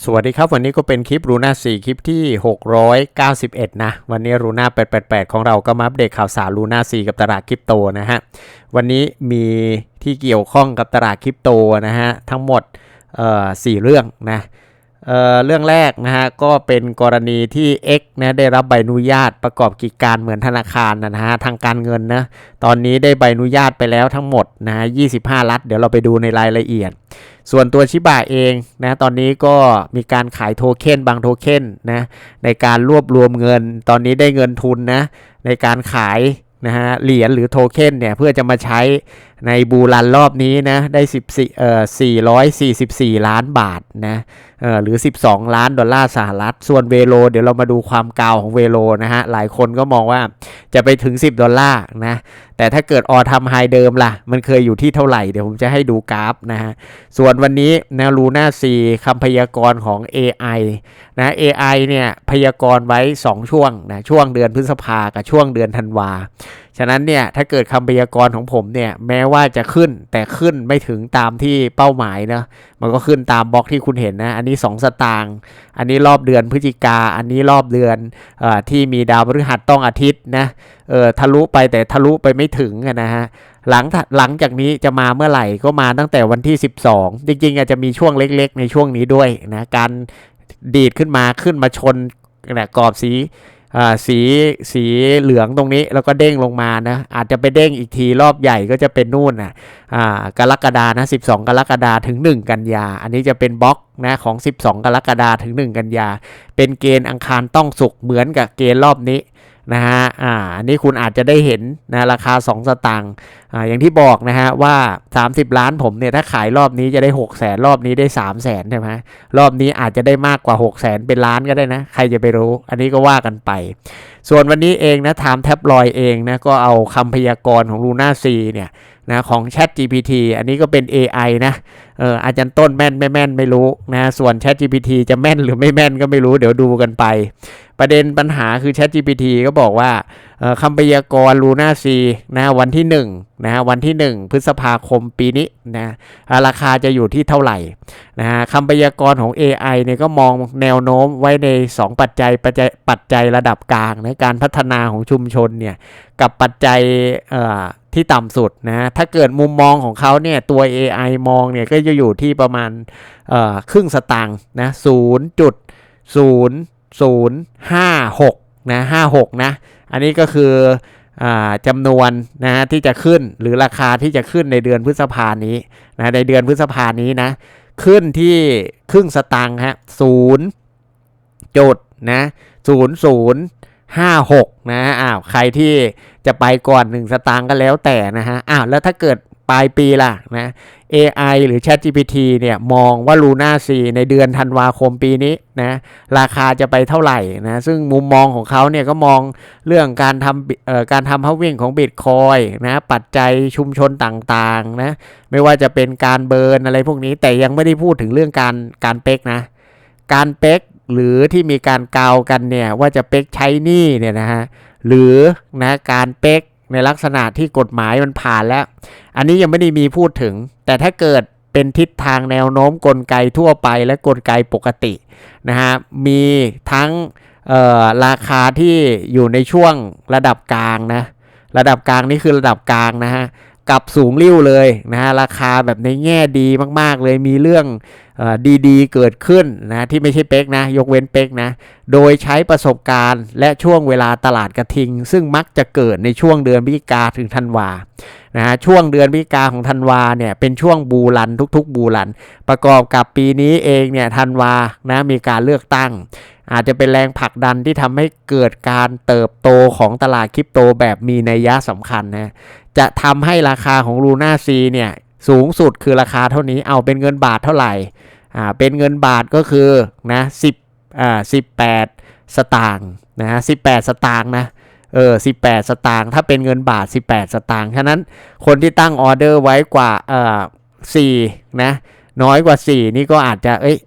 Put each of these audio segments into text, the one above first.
สวัสดีครับ วันนี้ก็เป็นคลิปรูน่า4คลิปที่ 691 นะ วันนี้รูน่า888 ของเราก็มาอัปเดตข่าวสารรูน่า4กับตลาดคริปโตนะฮะ วันนี้มีที่เกี่ยวข้องกับตลาดคริปโตนะฮะ ทั้งหมดเอ่อ4เรื่องนะ เเรื่องแรกนะฮะก็เป็นกรณีที่ X นะได้รับใบอนุญาตประกอบกิจการเหมือนธนาคารนะฮะทางการเงินนะตอนนี้ได้ใบอนุญาตไปแล้วทั้งหมดนะฮะ25 ลัดเดี๋ยวเราไปดูในรายละเอียด ส่วนตัวชิบะเองนะตอนนี้ก็มีการขายโทเค็นบางโทเค็นนะในการรวบรวมเงิน ตอนนี้ได้เงินทุนนะในการขายนะฮะเหรียญหรือโทเค็นเนี่ยเพื่อจะมาใช้ ในบูรันรอบนี้นะได้14เอ่อ444 ล้านบาทนะเอ่อหรือ 12 ล้านดอลลาร์สหรัฐ ส่วนเวโล เดี๋ยวเรามาดูความกาวของเวโลนะฮะ หลายคนก็มองว่าจะไปถึง 10 ดอลลาร์นะ แต่ถ้าเกิดออทำไฮเดิมล่ะ มันเคยอยู่ที่เท่าไหร่ เดี๋ยวผมจะให้ดูกราฟนะฮะ ส่วนวันนี้นะลูน่าซีคำพยากรณ์ของ AI นะ AI เนี่ยพยากรณ์ไว้ 2 ช่วงนะ ช่วงเดือนพฤษภากับช่วงเดือนธันวาฉะนั้นเนี่ยถ้าเกิดคำพยากรณ์ของผมเนี่ยแม้ว่าจะขึ้นแต่ขึ้นไม่ถึงตามที่เป้าหมายนะมันก็ขึ้นตามบล็อกที่คุณเห็นนะอันนี้ 2 สตางค์อันนี้รอบเดือนพฤศจิกา อันนี้รอบเดือนอที่มีดาวพฤหัสต้องอาทิตย์นะเออทะลุไปแต่ทะลุไปไม่ถึงนะฮะหลังหลังจากนี้จะมาเมื่อไหร่ก็มาตั้งแต่วันที่ 12 จริงๆอาจจะมีช่วงเล็ก ๆ ในช่วงนี้ด้วยนะการดีดขึ้นมาขึ้นมาชนนะกรอบสี สีสีเหลืองตรงนี้แล้วก็เด้งลงมานะอาจจะไปเด้งอีกทีรอบใหญ่ก็จะเป็นนู่นนะอ่ากรกฎานะ12 กรกฎาถึง 1 กันยา อันนี้จะเป็นบล็อกนะของ 12 กรกฎาถึง 1 กันยา เป็นเกณฑ์อังคารต้องสุกเหมือนกับเกณฑ์รอบนี้ นะฮะอ่าอันนี้คุณอาจจะได้เห็นนะราคา 2 สตางค์อ่าอย่างที่บอกนะฮะว่า 30 ล้านผมเนี่ยถ้าขายรอบนี้จะได้ 6 0แสนรอบนี้ได้ 3 0 0แสนใช่ไหมรอบนี้อาจจะได้มากกว่า 6 0แสนเป็นล้านก็ได้นะ ใครจะไปรู้ อันนี้ก็ว่ากันไป ส่วนวันนี้เองนะไทม์แท็บลอยเองนะก็เอาคำพยากรณ์ของรูน่าซีเนี่ย นะของ Chat GPT อันนี้ก็เป็น AI นะเอออาจารย์ต้นแม่นไม่แม่นไม่รู้นะส่วน Chat GPT จะแม่นหรือไม่แม่นก็ไม่รู้เดี๋ยวดูกันไป ประเด็นปัญหาคือ Chat GPT ก็บอกว่าคำพยากรณ์ Luna C นะวันที่1นะวันที่ 1 พฤษภาคมปีนี้นะราคาจะอยู่ที่เท่าไหร่นะคำพยากรณ์ของ AI เนี่ยก็มองแนวโน้มไว้ใน 2 ปัจจัยปัจจัยปัจจัยระดับกลางนะการพัฒนาของชุมชนเนี่ยกับปัจจัยเอ่อ ที่ต่ำสุดนะถ้าเกิดมุมมองของเขาเนี่ยตัว AI มองเนี่ยก็จะอยู่ที่ประมาณครึ่งสตางค์นะศูนย์จุดศูนย์ศูนย์ห้าหกนะห้าหกนะ อันนี้ก็คืออาจำนวนนะที่จะขึ้นหรือราคาที่จะขึ้นในเดือนพฤษภานี้นะในเดือนพฤษภานี้นะขึ้นที่ครึ่งสตางค์ฮะศูนย์จุดนะศูนย์ศูนย์ห้าหกนะอ้าวใครที่ จะไปก่อนหนึ่งสตางค์ก็แล้วแต่นะฮะอ้าวแล้วถ้าเกิดปลายปีล่ะนะ AI หรือ ChatGPT เนี่ยมองว่า Luna 4 ในเดือนธันวาคมปีนี้นะราคาจะไปเท่าไหร่นะซึ่งมุมมองของเขาเนี่ยก็มองเรื่องการทำเอ่อการทำ halving ของ Bitcoin นะปัจจัยชุมชนต่างๆนะไม่ว่าจะเป็นการเบิร์นอะไรพวกนี้แต่ยังไม่ได้พูดถึงเรื่องการการเป๊กนะ การเป๊กหรือที่มีการกาวกันเนี่ยว่าจะเป๊กใช้นี้เนี่ยนะฮะ หรือนะการเป๊กในลักษณะที่กฎหมายมันผ่านแล้ว อันนี้ยังไม่ได้มีพูดถึง แต่ถ้าเกิดเป็นทิศทางแนวโน้มกลไกทั่วไปและกลไกปกตินะฮะมีทั้งราคาที่อยู่ในช่วงระดับกลางนะระดับกลางนี่คือระดับกลางนะฮะกับสูงริ้วเลยนะฮะราคาแบบในแง่ดีมาก ๆ เลยมีเรื่องดีๆ เกิดขึ้นนะที่ไม่ใช่เป๊กนะ ยกเว้นเป๊กนะ โดยใช้ประสบการณ์และช่วงเวลาตลาดกระทิง ซึ่งมักจะเกิดในช่วงเดือนพฤศจิกาถึงธันวานะฮะช่วงเดือนพฤศจิกาของธันวาเนี่ยเป็นช่วงบูรันทุกๆ บูรัน ประกอบกับปีนี้เองเนี่ยธันวานะมีการเลือกตั้ง อาจจะเป็นแรงผลักดันที่ทำให้เกิดการเติบโตของตลาดคริปโตแบบมีนัยยะสำคัญนะจะทำให้ราคาของ Luna C เนี่ยสูงสุดคือราคาเท่านี้เอาเป็นเงินบาทเท่าไหร่ อ่าเป็นเงินบาทก็คือนะ10อ่า18สตางค์นะฮะ18สตางค์นะเออ18สตางค์ถ้าเป็นเงินบาท18สตางค์ฉะนั้นคนที่ตั้งออเดอร์ไว้กว่าเอ่อ4นะน้อยกว่า4นี่ก็อาจจะเอ้ย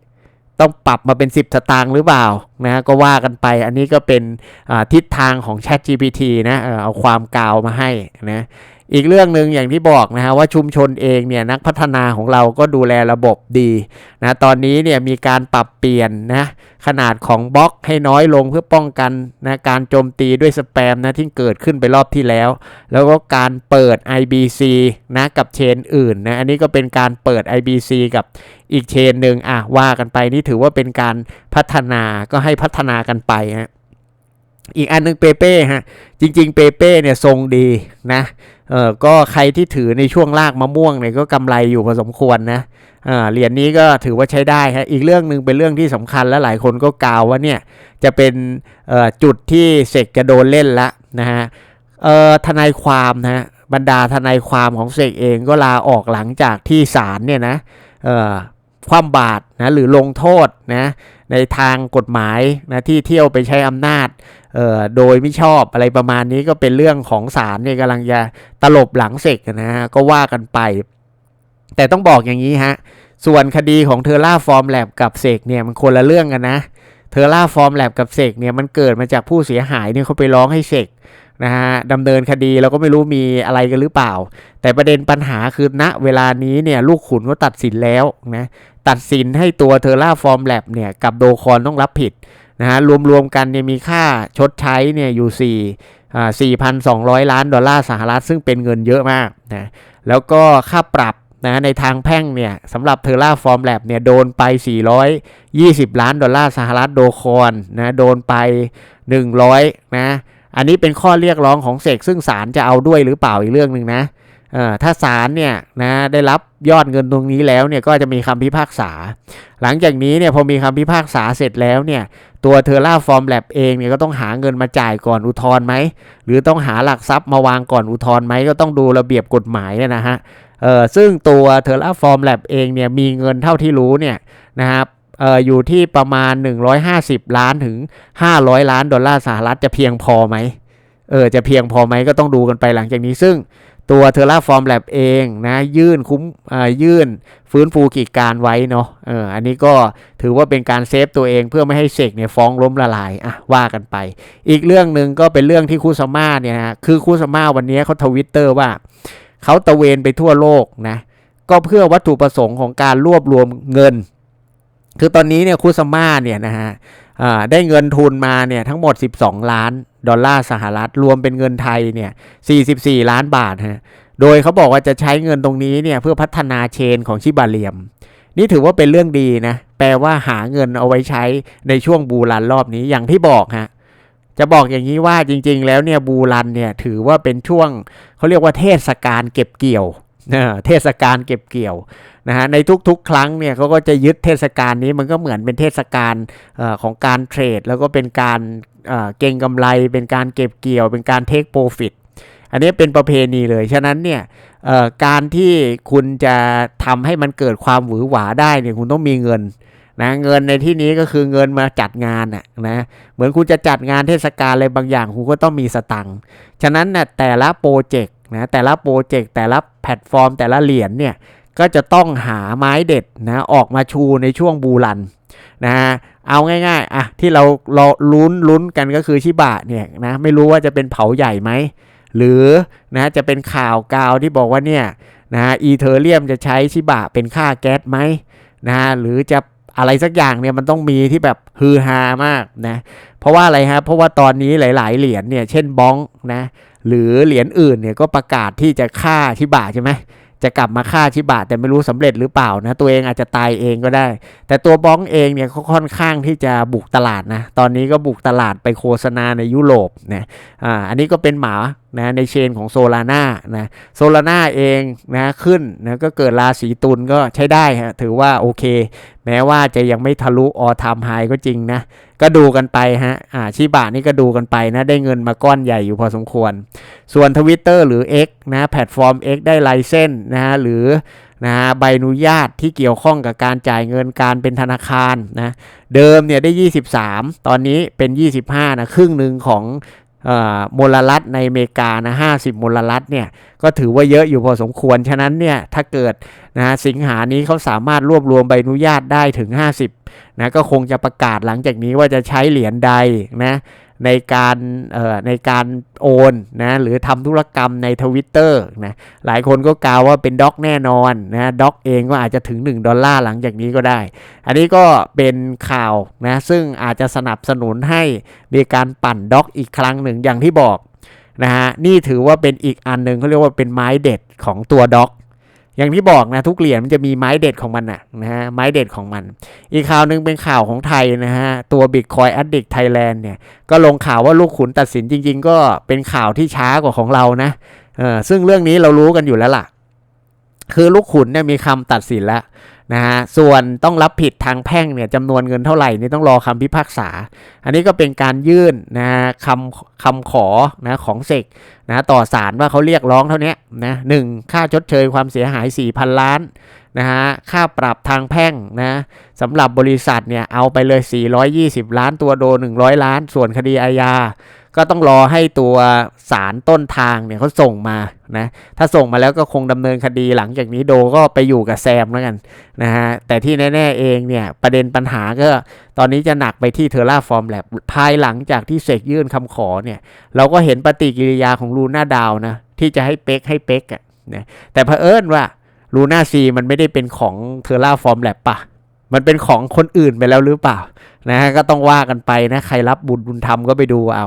ต้องปรับมาเป็น 10 สตางค์หรือเปล่านะก็ว่ากันไปอันนี้ก็เป็นอ่าทิศทางของ Chat GPT นะเออเอาความกาวมาให้นะ อีกเรื่องหนึ่งอย่างที่บอกนะฮะว่าชุมชนเองเนี่ยนักพัฒนาของเราก็ดูแลระบบดีนะตอนนี้เนี่ยมีการปรับเปลี่ยนนะขนาดของบล็อกให้น้อยลงเพื่อป้องกันนะการโจมตีด้วยสแปมนะที่เกิดขึ้นไปรอบที่แล้ว แล้วก็การเปิด IBC นะกับเชนอื่นนะอันนี้ก็เป็นการเปิด IBC กับอีกเชนหนึ่งอะว่ากันไปนี่ถือว่าเป็นการพัฒนาก็ให้พัฒนากันไปฮะ อีกอันหนึงเปเป้ฮะจริง ๆ เปเป้เนี่ยทรงดีนะเออก็ใครที่ถือในช่วงลากมะม่วงเนี่ยก็กำไรอยู่พอสมควรนะอ่าเหรียญนี้ก็ถือว่าใช้ได้ฮะอีกเรื่องหนึ่งเป็นเรื่องที่สำคัญและหลายคนก็กล่าวว่าเนี่ยจะเป็นเอ่อจุดที่เสกจะโดนเล่นละนะฮะเอ่อทนายความนะฮะบรรดาทนายความของเสกเองก็ลาออกหลังจากที่ศาลเนี่ยนะเอ่อคว่ำบาตรนะหรือลงโทษนะในทางกฎหมายนะที่เที่ยวไปใช้อำนาจ เอ่อโดยไม่ชอบอะไรประมาณนี้ก็เป็นเรื่องของศาลเนี่ยกำลังจะตลบหลังเสกนะฮะก็ว่ากันไป แต่ต้องบอกอย่างนี้ฮะส่วนคดีของเทอร่าฟอร์มแลบกับเสกเนี่ยมันคนละเรื่องกันนะเทอร่าฟอร์มแลบกับเสกเนี่ยมันเกิดมาจากผู้เสียหายเนี่ยเขาไปร้องให้เสกนะฮะดำเนินคดีเราก็ไม่รู้มีอะไรกันหรือเปล่า แต่ประเด็นปัญหาคือณเวลานี้เนี่ยลูกขุนก็ตัดสินแล้วนะตัดสินให้ตัวเทอร่าฟอร์มแลบเนี่ยกับโดคอนต้องรับผิด นะฮะรวมๆกันเนี่ยมีค่าชดใช้เนี่ยอยู่4อ่า4,200 ล้านดอลลาร์สหรัฐ ซึ่งเป็นเงินเยอะมากนะแล้วก็ค่าปรับนะในทางแพ่งเนี่ยสำหรับเทอร่าฟอร์มแลบเนี่ยโดนไป 420 ล้านดอลลาร์สหรัฐโดคอนนะโดนไป 100นะอันนี้เป็นข้อเรียกร้องของเสกซึ่งศาลจะเอาด้วยหรือเปล่าอีกเรื่องหนึ่งนะถ้าศาลเนี่ยนะได้รับยอดเงินตรงนี้แล้วเนี่ยก็จะมีคำพิพากษา หลังจากนี้เนี่ยพอมีคำพิพากษาเสร็จแล้วเนี่ยตัวเทอร่าฟอร์มแลบเองเนี่ยก็ต้องหาเงินมาจ่ายก่อนอุทธรณ์ไหมหรือต้องหาหลักทรัพย์มาวางก่อนอุทธรณ์ไหมก็ต้องดูระเบียบกฎหมายนะฮะเออซึ่งตัวเทอร่าฟอร์มแลบเองเนี่ยมีเงินเท่าที่รู้เนี่ยนะครับเอออยู่ที่ประมาณ 150 ล้านถึง 500 ล้านดอลลาร์สหรัฐจะเพียงพอไหมเออจะเพียงพอไหมก็ต้องดูกันไปหลังจากนี้ซึ่ง ตัวเทอร่าฟอร์มแลบเองนะยื่นคุ้มยื่นฟื้นฟูกิจการไว้เนาะเอออันนี้ก็ถือว่าเป็นการเซฟตัวเองเพื่อไม่ให้เสกเนี่ยฟ้องล้มละลายอะว่ากันไป อีกเรื่องหนึ่งก็เป็นเรื่องที่คูซาม่าเนี่ยนะคือคูซาม่าวันนี้เขาทวิตเตอร์ว่าเขาตะเวนไปทั่วโลกนะก็เพื่อวัตถุประสงค์ของการรวบรวมเงิน คือตอนนี้เนี่ยคูซาม่าเนี่ยนะฮะได้เงินทุนมาเนี่ยทั้งหมด 12 ล้าน ดอลลาร์สหรัฐ รวมเป็นเงินไทยเนี่ย 44 ล้านบาทฮะ โดยเขาบอกว่าจะใช้เงินตรงนี้เนี่ยเพื่อพัฒนาเชนของชิบาเลียม นี่ถือว่าเป็นเรื่องดีนะ แปลว่าหาเงินเอาไว้ใช้ในช่วงบูรันรอบนี้อย่างที่บอกฮะจะบอกอย่างนี้ว่าจริง ๆ แล้วเนี่ยบูรันเนี่ยถือว่าเป็นช่วงเขาเรียกว่าเทศกาลเก็บเกี่ยว เทศกาลเก็บเกี่ยวนะฮะในทุกๆ ครั้งเนี่ยเขาก็จะยึดเทศกาลนี้มันก็เหมือนเป็นเทศกาลของการเทรด แล้วก็เป็นการเอ่อเก็งกำไร เป็นการเก็บเกี่ยว เป็นการเทคโปรฟิตอันนี้เป็นประเพณีเลย ฉะนั้นเนี่ยการที่คุณจะทำให้มันเกิดความหวือหวาได้เนี่ยคุณต้องมีเงินนะเงินในที่นี้ก็คือเงินมาจัดงานน่ะนะเหมือนคุณจะจัดงานเทศกาลอะไรบางอย่างคุณก็ต้องมีสตังค์ฉะนั้นน่ะแต่ละโปรเจกต์ นะแต่ละโปรเจกต์แต่ละแพลตฟอร์ม แต่ละเหรียญเนี่ยก็จะต้องหาไม้เด็ดนะออกมาชูในช่วงบูรันนะฮะเอาง่ายๆอะที่เราเราลุ้นลุ้นกันก็คือชิบะเนี่ยนะไม่รู้ว่าจะเป็นเผาใหญ่ไหมหรือนะจะเป็นข่าวกาวที่บอกว่าเนี่ยนะอีเทอเรียมจะใช้ชิบะเป็นค่าแก๊สไหมนะหรือจะ อะไรสักอย่างเนี่ยมันต้องมีที่แบบฮือฮามากนะเพราะว่าอะไรฮะเพราะว่าตอนนี้หลาย ๆ เหรียญเนี่ยเช่นบ้องนะหรือเหรียญอื่นเนี่ยก็ประกาศที่จะฆ่าชิบะใช่ไหม จะกลับมาฆ่าชิบะ แต่ไม่รู้สำเร็จหรือเปล่านะ ตัวเองอาจจะตายเองก็ได้ แต่ตัวบ้องเองเนี่ยเขาค่อนข้างที่จะบุกตลาดนะ ตอนนี้ก็บุกตลาดไปโฆษณาในยุโรปนะอ่าอันนี้ก็เป็นหมานะในเชนของโซลาร่านะโซลาร่าเองนะขึ้นนะก็เกิดราศีตุลก็ใช้ได้ฮะถือว่าโอเค แม้ว่าจะยังไม่ทะลุออทามไฮก็จริงนะ ก็ดูกันไปฮะอ่าชิบะนี่ก็ดูกันไปนะ ได้เงินมาก้อนใหญ่อยู่พอสมควร ส่วน Twitter หรือ X นะแพลตฟอร์ม X ได้ไลเซนนะฮะหรือนะฮะใบอนุญาตที่เกี่ยวข้องกับการจ่ายเงินการเป็นธนาคารนะเดิมเนี่ยได้ 23 ตอนนี้เป็น 25นะครึ่งหนึ่งของ มลรัฐในอเมริกานะ50มลรัฐเนี่ยก็ถือว่าเยอะอยู่พอสมควร ฉะนั้นเนี่ยถ้าเกิดนะสิงหานี้เขาสามารถรวบรวมใบอนุญาตได้ถึง 50นะก็คงจะประกาศหลังจากนี้ว่าจะใช้เหรียญใดนะ ในการเอ่อในการโอนนะหรือทำธุรกรรมในทวิตเตอร์นะหลายคนก็กล่าวว่าเป็นด็อกแน่นอนนะด็อกเองก็อาจจะถึง 1 ดอลลาร์หลังจากนี้ก็ได้ อันนี้ก็เป็นข่าวนะซึ่งอาจจะสนับสนุนให้มีการปั่นด็อกอีกครั้งหนึ่งอย่างที่บอกนะฮะนี่ถือว่าเป็นอีกอันหนึ่งเขาเรียกว่าเป็นไม้เด็ดของตัวด็อก อย่างที่บอกนะทุกเหรียญมันจะมีไม้เด็ดของมันนะนะฮะไม้เด็ดของมัน อีกข่าวหนึ่งเป็นข่าวของไทยนะฮะตัว Bitcoin Addict Thailand เนี่ยก็ลงข่าวว่าลูกขุนตัดสินจริง ๆ ก็เป็นข่าวที่ช้ากว่าของเรานะเออซึ่งเรื่องนี้เรารู้กันอยู่แล้วล่ะ คือลูกขุนเนี่ยมีคำตัดสินแล้ว นะฮะส่วนต้องรับผิดทางแพ่งเนี่ยจำนวนเงินเท่าไหร่นี่ต้องรอคำพิพากษา อันนี้ก็เป็นการยื่นนะฮะคำคำขอนะของเสกนะต่อศาลว่าเขาเรียกร้องเท่านี้นะหนึ่งค่าชดเชยความเสียหาย 4,000 ล้าน นะฮะค่าปรับทางแพ่งนะสำหรับบริษัทเนี่ยเอาไปเลย 420 ล้านตัวโดน100 ล้าน ส่วนคดีอาญาก็ต้องรอให้ตัวศาลต้นทางเนี่ยเขาส่งมานะถ้าส่งมาแล้วก็คงดำเนินคดีหลังจากนี้โดก็ไปอยู่กับแซมแล้วกันนะฮะแต่ที่แน่ๆเองเนี่ยประเด็นปัญหาก็ตอนนี้จะหนักไปที่เทอร่าฟอร์มแลบภายหลังจากที่เสกยื่นคำขอเนี่ยเราก็เห็นปฏิกิริยาของลูน่าดาวนะที่จะให้เป๊กให้เป๊กอะนะแต่เผอิญว่า ลูน่าซีมันไม่ได้เป็นของเทอร่าฟอร์มแลบปะมันเป็นของคนอื่นไปแล้วหรือเปล่านะฮะก็ต้องว่ากันไปนะใครรับบุญบุญธรรมก็ไปดูเอา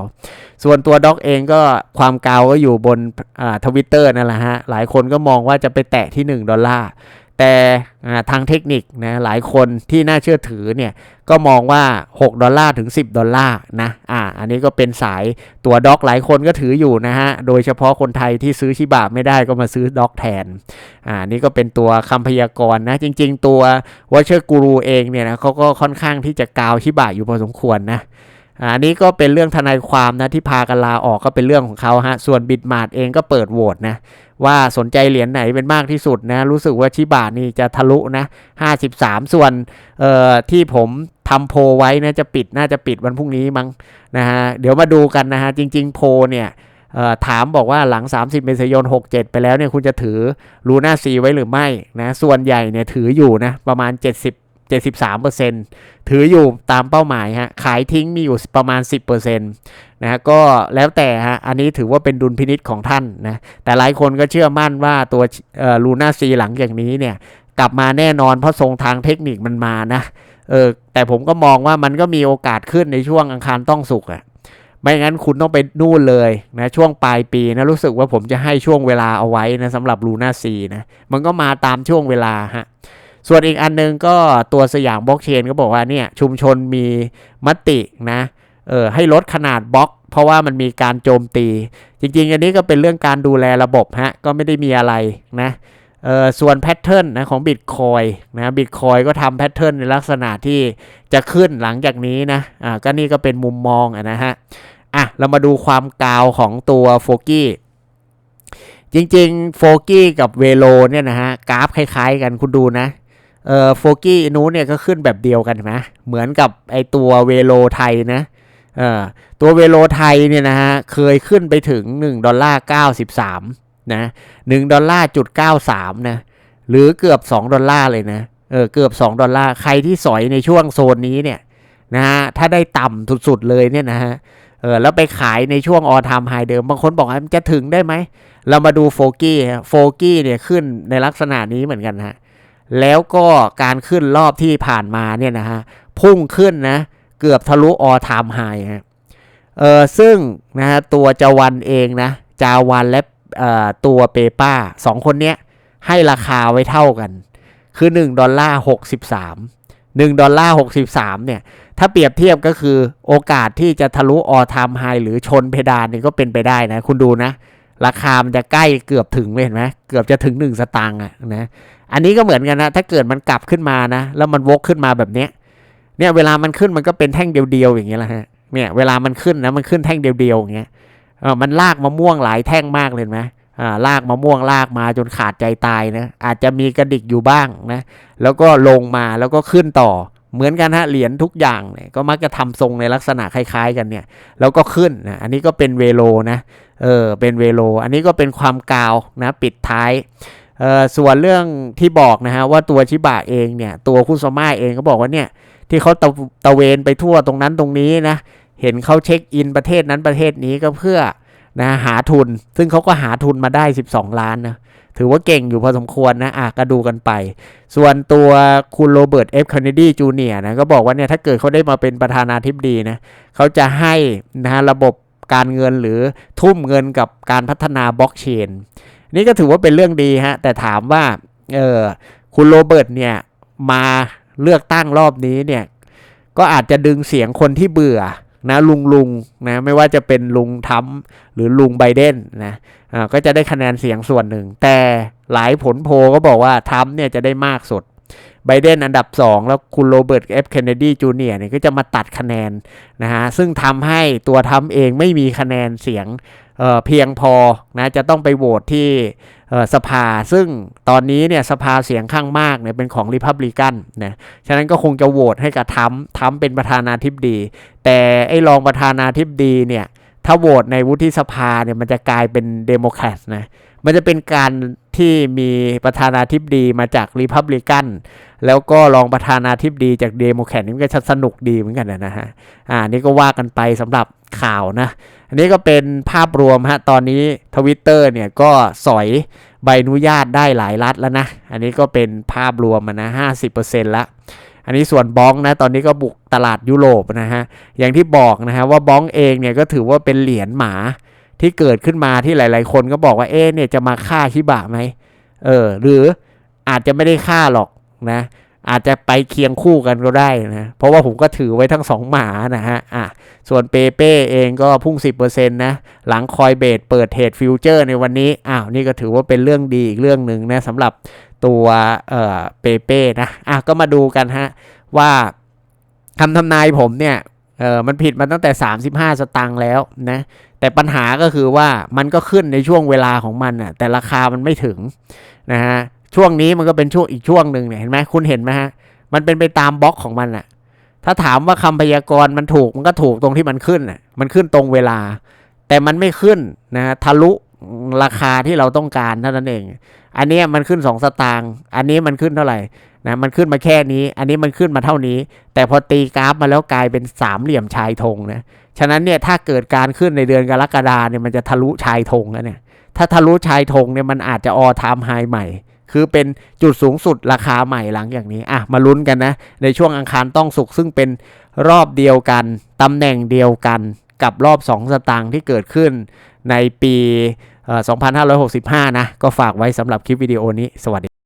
ส่วนตัวด็อกเองก็ความกาวก็อยู่บนทวิตเตอร์นั่นแหละฮะหลายคนก็มองว่าจะไปแตะที่ 1 ดอลลาร์ แต่ทางเทคนิคนะหลายคนที่น่าเชื่อถือเนี่ยก็มองว่า 6 ดอลลาร์ถึง 10 ดอลลาร์นะอ่าอันนี้ก็เป็นสายตัวด็อกหลายคนก็ถืออยู่นะฮะ โดยเฉพาะคนไทยที่ซื้อชิบะไม่ได้ก็มาซื้อด็อกแทนอ่านี่ก็เป็นตัวคำพยากรณ์นะ จริง ๆ ตัววอเชอร์กูรูเองเนี่ยนะเขาก็ค่อนข้างที่จะกาวชิบะอยู่พอสมควรนะอันนี้ก็เป็นเรื่องทนายความนะที่พากันลาออกก็เป็นเรื่องของเขาฮะ ส่วนบิดมาดเองก็เปิดโหวตนะ ว่าสนใจเหรียญไหนเป็นมากที่สุดนะ รู้สึกว่าชิบานี่จะทะลุนะ 53 ส่วนเอ่อที่ผมทำโพไว้นะจะปิดน่าจะปิดวันพรุ่งนี้มั้งนะฮะเดี๋ยวมาดูกันนะฮะจริง ๆ โพเนี่ยถามบอกว่าหลัง 30 เมษายน 67 ไปแล้วเนี่ยคุณจะถือลูน่าซีไว้หรือไม่นะส่วนใหญ่เนี่ยถืออยู่นะประมาณ 70 73%ถืออยู่ตามเป้าหมายฮะขายทิ้งมีอยู่ประมาณ 10% นะฮะก็แล้วแต่ฮะอันนี้ถือว่าเป็นดุลพินิษของท่านนะแต่หลายคนก็เชื่อมั่นว่าตัวลูน่าซีหลังจากนี้เนี่ยกลับมาแน่นอนเพราะทรงทางเทคนิคมันมานะเออแต่ผมก็มองว่ามันก็มีโอกาสขึ้นในช่วงอังคารต้องสุกอะไม่งั้นคุณต้องไปนู่นเลยนะช่วงปลายปีนะรู้สึกว่าผมจะให้ช่วงเวลาเอาไว้นะสำหรับลูน่าซีนะมันก็มาตามช่วงเวลาฮะส่วนอีกอันนึงก็ตัวสยามบล็อกเชนก็บอกว่าเนี่ยชุมชนมีมตินะ เออให้ลดขนาดบล็อก เพราะว่ามันมีการโจมตี จริงๆ อันนี้ก็เป็นเรื่องการดูแลระบบฮะก็ไม่ได้มีอะไรนะเออส่วนแพทเทิร์นนะของบิตคอยนะบิตคอยก็ทำแพทเทิร์นในลักษณะที่จะขึ้นหลังจากนี้นะอ่าก็นี่ก็เป็นมุมมองอะนะฮะอะเรามาดูความกาวของตัวโฟกี้จริงๆโฟกี้กับเวโลเนี่ยนะฮะกราฟคล้ายๆกันคุณดูนะเออโฟกี้นู้นเนี่ยก็ขึ้นแบบเดียวกันไหมเหมือนกับไอตัวเวโลไทยนะเตัวเวโลไทยเนี่ยนะฮะเคยขึ้นไปถึง 1 ดอลลาร์ 93 นะ1ดอลลาร์จุด93 นะ หรือเกือบ 2 ดอลลาร์เลยนะเออเกือบ 2 ดอลลาร์ ใครที่สอยในช่วงโซนนี้เนี่ยนะฮะถ้าได้ต่ำสุดๆเลยเนี่ยนะฮะเออแล้วไปขายในช่วงออทามไฮเดิม บางคนบอกว่ามันจะถึงได้ไหม เรามาดูโฟกี้โฟกี้เนี่ยขึ้นในลักษณะนี้เหมือนกันฮะแล้วก็การขึ้นรอบที่ผ่านมาเนี่ยนะฮะพุ่งขึ้นนะ เกือบทะลุออทามไฮฮะเออซึ่งนะฮะตัวจาวันเองนะ จาวันและตัวเปป้าสองคนเนี้ยให้ราคาไว้เท่ากัน คือ 1 ดอลลาร์ 63 1 ดอลลาร์ 63 เนี่ย ถ้าเปรียบเทียบก็คือโอกาสที่จะทะลุออทามไฮหรือชนเพดานนี่ก็เป็นไปได้นะ คุณดูนะ ราคามันจะใกล้เกือบถึงเลยเห็นไหมเกือบจะถึง 1 สตางค์อะนะ อันนี้ก็เหมือนกันนะ ถ้าเกิดมันกลับขึ้นมานะ แล้วมันวกขึ้นมาแบบเนี้ย เนี่ยเวลามันขึ้นมันก็เป็นแท่งเดียวๆอย่างเงี้ยแหละฮะเนี่ยเวลามันขึ้นนะมันขึ้นแท่งเดียวๆอย่างเงี้ยเออมันลากมะม่วงหลายแท่งมากเลยไหมอ่าลากมะม่วงลากมาจนขาดใจตายนะอาจจะมีกระดิกอยู่บ้างนะแล้วก็ลงมาแล้วก็ขึ้นต่อเหมือนกันฮะเหรียญทุกอย่างเนี่ยก็มักจะทำทรงในลักษณะคล้ายๆกันเนี่ยแล้วก็ขึ้นนะอันนี้ก็เป็นเวโลนะเออเป็นเวโล อันนี้ก็เป็นความกาวนะปิดท้ายเออส่วนเรื่องที่บอกนะฮะว่าตัวชิบะเองเนี่ยตัวคุซาม่าเองก็บอกว่าเนี่ย ที่เขาตะตะเวนไปทั่วตรงนั้นตรงนี้นะ เห็นเขาเช็คอินประเทศนั้นประเทศนี้ก็เพื่อนะหาทุน ซึ่งเขาก็หาทุนมาได้ 12 ล้านนะถือว่าเก่งอยู่พอสมควรนะอะก็ดูกันไป ส่วนตัวคุณโรเบิร์ตเอฟคนเนดีจูเนียนะก็บอกว่าเนี่ยถ้าเกิดเขาได้มาเป็นประธานาธิบดีนะเขาจะให้นะฮะระบบการเงินหรือทุ่มเงินกับการพัฒนาบล็อกเชนนี่ก็ถือว่าเป็นเรื่องดีฮะแต่ถามว่าเออคุณโรเบิร์ตเนี่ยมา เลือกตั้งรอบนี้เนี่ยก็อาจจะดึงเสียงคนที่เบื่อนะลุงลุงนะไม่ว่าจะเป็นลุงทัมหรือลุงไบเดนนะก็จะได้คะแนนเสียงส่วนหนึ่ง แต่หลายผลโพลก็บอกว่าทัมเนี่ยจะได้มากสุด ไบเดนอันดับ 2 แล้วคุณโรเบิร์ตเอฟเคนเนดีจูเนียร์เนี่ยก็จะมาตัดคะแนนนะฮะซึ่งทำให้ตัวทรัมเองไม่มีคะแนนเสียงเเพียงพอนะจะต้องไปโหวตที่สภา ซึ่งตอนนี้เนี่ยสภาเสียงข้างมากเนี่ยเป็นของริพับลิกันนะฉะนั้นก็คงจะโหวตให้กับทรัมทรัมเป็นประธานาธิบดี แต่ไอ้รองประธานาธิบดีเนี่ยถ้าโหวตในวุฒิสภาเนี่ยมันจะกลายเป็นเดโมแครตนะ มันจะเป็นการที่มีประธานาธิบดีมาจากริพับลิกันแล้วก็รองประธานาธิบดีจากเดโมแครตนี่มันก็จะสนุกดีเหมือนกันนะฮะอ่านี่ก็ว่ากันไปสำหรับข่าวนะ อันนี้ก็เป็นภาพรวมฮะตอนนี้ทวิตเตอร์เนี่ยก็สอยใบอนุญาตได้หลายรัฐแล้วนะ อันนี้ก็เป็นภาพรวมนะห้าสิบเปอร์เซ็นต์ละอันนี้ส่วนบ้องนะตอนนี้ก็บุกตลาดยุโรปนะฮะอย่างที่บอกนะฮะว่าบ้องเองเนี่ยก็ถือว่าเป็นเหรียญหมา ที่เกิดขึ้นมาที่หลาย ๆ คนก็บอกว่าเอ๊ะเนี่ยจะมาฆ่าชิบะไหมเออ หรืออาจจะไม่ได้ฆ่าหรอกนะ อาจจะไปเคียงคู่กันก็ได้นะ เพราะว่าผมก็ถือไว้ทั้งสองหมานะฮะอะส่วนเปเป้เองก็พุ่ง 10%นะหลังคอยเบสเปิดเทรดฟิวเจอร์ในวันนี้อ้าวนี่ก็ถือว่าเป็นเรื่องดีอีกเรื่องหนึ่งนะสำหรับตัวเอ่อเปเป้นะอะก็มาดูกันฮะว่าคำทำนายผมเนี่ย เออมันผิดมาตั้งแต่ 35 สตางค์แล้วนะแต่ปัญหาก็คือว่ามันก็ขึ้นในช่วงเวลาของมันอะแต่ราคามันไม่ถึงนะฮะช่วงนี้มันก็เป็นช่วงอีกช่วงหนึ่งเนี่ยเห็นไหมคุณเห็นไหมฮะมันเป็นไปตามบล็อกของมันอะถ้าถามว่าคำพยากรณ์มันถูกมันก็ถูกตรงที่มันขึ้นอะมันขึ้นตรงเวลา แต่มันไม่ขึ้นนะฮะทะลุราคาที่เราต้องการเท่านั้นเอง อันนี้มันขึ้น 2 สตางค์อันนี้มันขึ้นเท่าไหร่ นะมันขึ้นมาแค่นี้ อันนี้มันขึ้นมาเท่านี้ แต่พอตีกราฟมาแล้วกลายเป็นสามเหลี่ยมชายธงนะฉะนั้นเนี่ยถ้าเกิดการขึ้นในเดือนกรกฎาเนี่ยมันจะทะลุชายธงแล้วเนี่ยถ้าทะลุชายธงเนี่ยมันอาจจะออทามไฮใหม่ คือเป็นจุดสูงสุดราคาใหม่หลังอย่างนี้อะมาลุ้นกันนะ ในช่วงอังคารต้องสุกซึ่งเป็นรอบเดียวกันตำแหน่งเดียวกันกับรอบ 2 สตางค์ที่เกิดขึ้นในปี 2565 นะ ก็ฝากไว้สำหรับคลิปวิดีโอนี้ สวัสดี